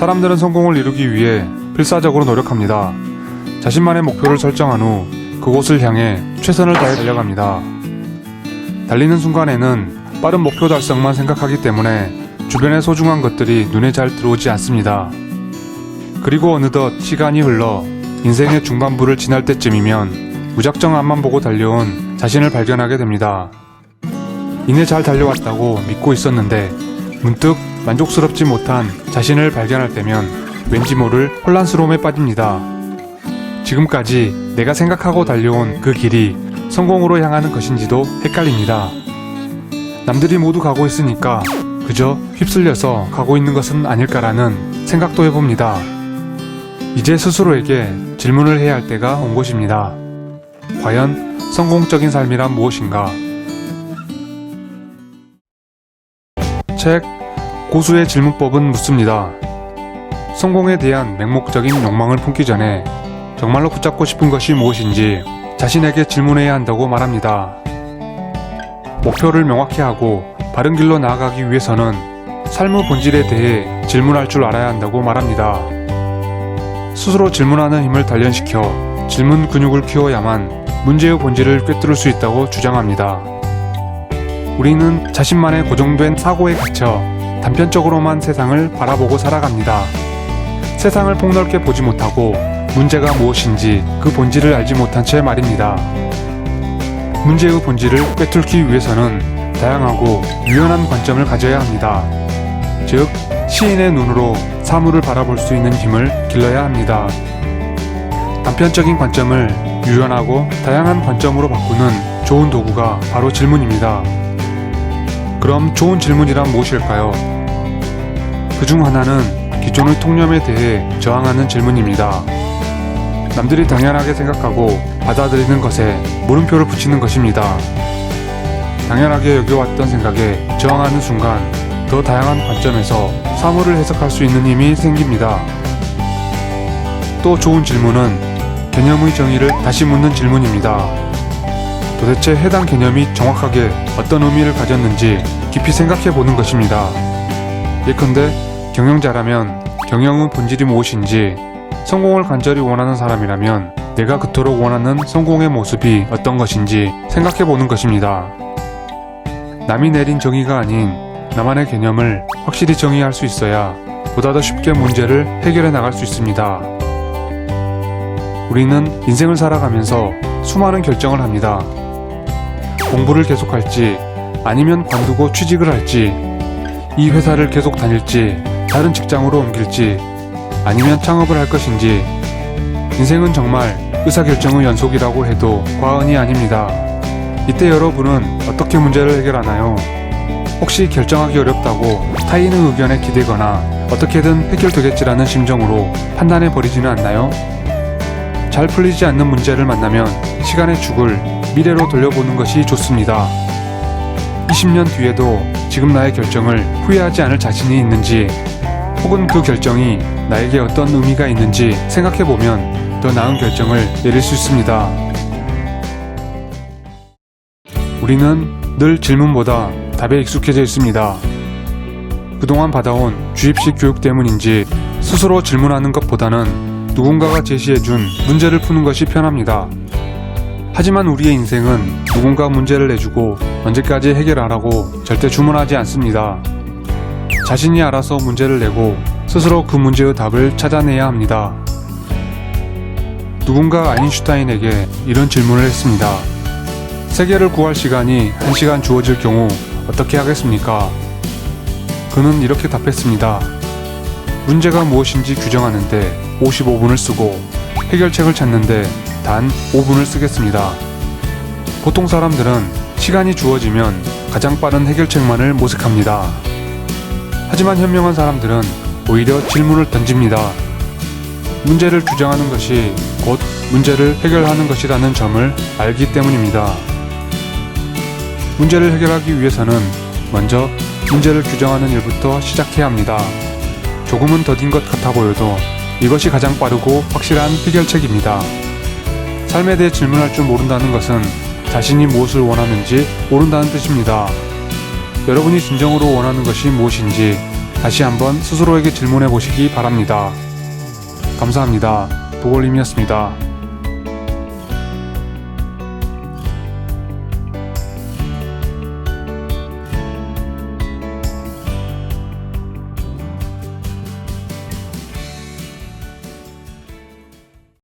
사람들은 성공을 이루기 위해 필사적으로 노력합니다. 자신만의 목표를 설정한 후 그곳을 향해 최선을 다해 달려갑니다. 달리는 순간에는 빠른 목표 달성만 생각하기 때문에 주변의 소중한 것들이 눈에 잘 들어오지 않습니다. 그리고 어느덧 시간이 흘러 인생의 중반부를 지날 때쯤이면 무작정 앞만 보고 달려온 자신을 발견하게 됩니다. 이내 잘 달려왔다고 믿고 있었는데 문득 만족스럽지 못한 자신을 발견할 때면 왠지 모를 혼란스러움에 빠집니다. 지금까지 내가 생각하고 달려온 그 길이 성공으로 향하는 것인지도 헷갈립니다. 남들이 모두 가고 있으니까 그저 휩쓸려서 가고 있는 것은 아닐까라는 생각도 해봅니다. 이제 스스로에게 질문을 해야 할 때가 온 것입니다. 과연 성공적인 삶이란 무엇인가? 책 고수의 질문법은 묻습니다. 성공에 대한 맹목적인 욕망을 품기 전에 정말로 붙잡고 싶은 것이 무엇인지 자신에게 질문해야 한다고 말합니다. 목표를 명확히 하고 바른 길로 나아가기 위해서는 삶의 본질에 대해 질문할 줄 알아야 한다고 말합니다. 스스로 질문하는 힘을 단련시켜 질문 근육을 키워야만 문제의 본질을 꿰뚫을 수 있다고 주장합니다. 우리는 자신만의 고정된 사고에 갇혀 단편적으로만 세상을 바라보고 살아갑니다. 세상을 폭넓게 보지 못하고 문제가 무엇인지 그 본질을 알지 못한 채 말입니다. 문제의 본질을 꿰뚫기 위해서는 다양하고 유연한 관점을 가져야 합니다. 즉, 시인의 눈으로 사물을 바라볼 수 있는 힘을 길러야 합니다. 단편적인 관점을 유연하고 다양한 관점으로 바꾸는 좋은 도구가 바로 질문입니다. 그럼 좋은 질문이란 무엇일까요? 그중 하나는 기존의 통념에 대해 저항하는 질문입니다. 남들이 당연하게 생각하고 받아들이는 것에 물음표를 붙이는 것입니다. 당연하게 여겨왔던 생각에 저항하는 순간 더 다양한 관점에서 사물을 해석할 수 있는 힘이 생깁니다. 또 좋은 질문은 개념의 정의를 다시 묻는 질문입니다. 도대체 해당 개념이 정확하게 어떤 의미를 가졌는지 깊이 생각해 보는 것입니다. 예컨대 경영자라면 경영의 본질이 무엇인지 성공을 간절히 원하는 사람이라면 내가 그토록 원하는 성공의 모습이 어떤 것인지 생각해 보는 것입니다. 남이 내린 정의가 아닌 나만의 개념을 확실히 정의할 수 있어야 보다 더 쉽게 문제를 해결해 나갈 수 있습니다. 우리는 인생을 살아가면서 수많은 결정을 합니다. 공부를 계속할지 아니면 관두고 취직을 할지 이 회사를 계속 다닐지 다른 직장으로 옮길지 아니면 창업을 할 것인지 인생은 정말 의사결정의 연속이라고 해도 과언이 아닙니다. 이때 여러분은 어떻게 문제를 해결하나요? 혹시 결정하기 어렵다고 타인의 의견에 기대거나 어떻게든 해결되겠지라는 심정으로 판단해 버리지는 않나요? 잘 풀리지 않는 문제를 만나면 시간의 죽을 미래로 돌려보는 것이 좋습니다. 20년 뒤에도 지금 나의 결정을 후회하지 않을 자신이 있는지 혹은 그 결정이 나에게 어떤 의미가 있는지 생각해 보면 더 나은 결정을 내릴 수 있습니다. 우리는 늘 질문보다 답에 익숙해져 있습니다. 그동안 받아온 주입식 교육 때문인지 스스로 질문하는 것보다는 누군가가 제시해준 문제를 푸는 것이 편합니다. 하지만 우리의 인생은 누군가 문제를 내주고 언제까지 해결하라고 절대 주문하지 않습니다. 자신이 알아서 문제를 내고 스스로 그 문제의 답을 찾아내야 합니다. 누군가 아인슈타인에게 이런 질문을 했습니다. 세계를 구할 시간이 1시간 주어질 경우 어떻게 하겠습니까? 그는 이렇게 답했습니다. 문제가 무엇인지 규정하는데 55분을 쓰고 해결책을 찾는데 단 5분을 쓰겠습니다. 보통 사람들은 시간이 주어지면 가장 빠른 해결책만을 모색합니다. 하지만 현명한 사람들은 오히려 질문을 던집니다. 문제를 규정하는 것이 곧 문제를 해결하는 것이라는 점을 알기 때문입니다. 문제를 해결하기 위해서는 먼저 문제를 규정하는 일부터 시작해야 합니다. 조금은 더딘 것 같아 보여도 이것이 가장 빠르고 확실한 해결책입니다. 삶에 대해 질문할 줄 모른다는 것은 자신이 무엇을 원하는지 모른다는 뜻입니다. 여러분이 진정으로 원하는 것이 무엇인지 다시 한번 스스로에게 질문해 보시기 바랍니다. 감사합니다. 도골님이었습니다.